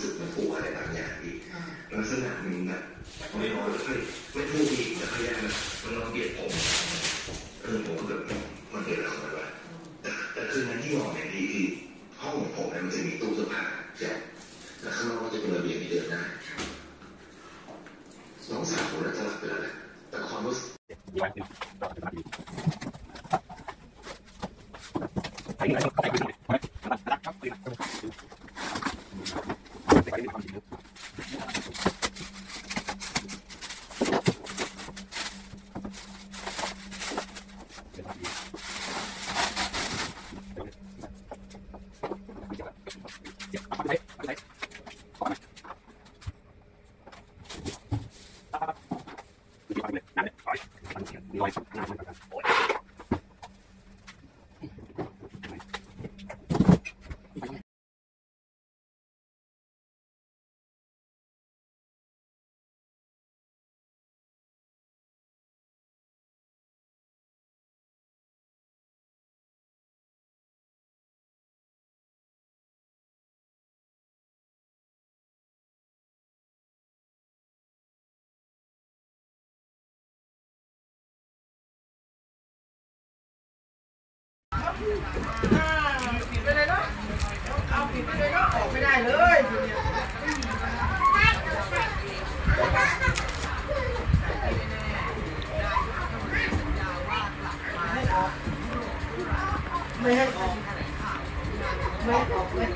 รู้สึกมันผูกอะไรบางอย่างอีกลักษณะหนึ่งแบบไม่นอนแล้วค่อยไม่พูดอีกแล้วค่อยยังมันนอนเบียดผมเออผมก็แบบมันเกิดอะไรขึ้นวะแต่แต่คืนนั้นที่นอนเนี่ยดีคือห้องของผมเนี่ยมันจะมีตู้เสื้อผ้าใช่แล้วข้างนอกก็จะเป็นระเบียงที่เดินได้น้องสาวผมน่าจะหลับไปแล้วแหละแต่ความรู้สึกปิ Bye. ดไปเลยเนาะเอาปิดไปเลยเนาะออกไม่ได้เลยไม่ให้ออกไม่ให้ออกไม่